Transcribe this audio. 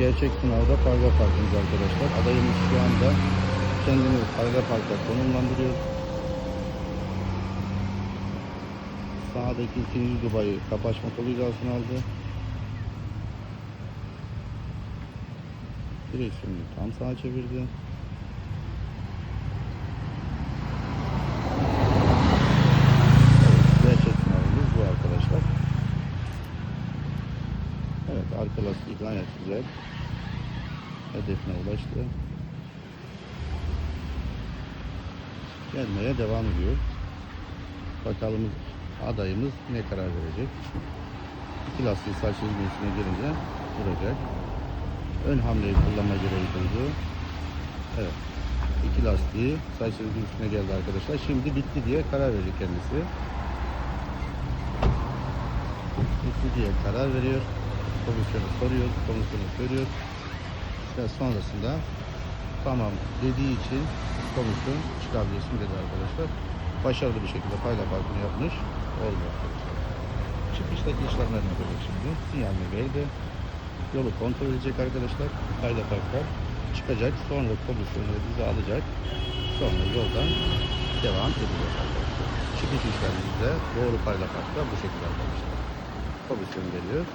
gerçek sınavda Parga Park'ımız arkadaşlar. Adayımız şu anda kendini Parga Park'a konumlandırıyor. Sağdaki ikinci dubayı kapaçma koluyla altına aldı. Direksiyonu tam sağa çevirdi. Gerçek sınavımız bu arkadaşlar. Evet arka lastik gayet güzel. Hedefine ulaştı. Gelmeye devam ediyor. Bakalım adayımız ne karar verecek. İki lastiği saç çizgisine gelince duracak. Ön hamleyi kullanma gereği duydu. Evet. İki lastiği saç çizgisine geldi arkadaşlar. Şimdi bitti diye karar verecek kendisi. Bitti diye karar veriyor. Komisyonu soruyor. Komisyonu söylüyor. Ve sonrasında tamam dediği için komisyon çıkabilirsin dedi arkadaşlar. Başarılı bir şekilde payla parkını yapmış. Oldu arkadaşlar. Çıkıştaki işlemlerini yapacak şimdi. Sinyalini verdi. Yolu kontrol edecek arkadaşlar. Payla parklar çıkacak. Sonra komisyonu bizi alacak. Sonra yoldan devam edeceğiz arkadaşlar. Çıkış işlemimiz de doğru payla parkta bu şekilde arkadaşlar. Komisyon geliyor.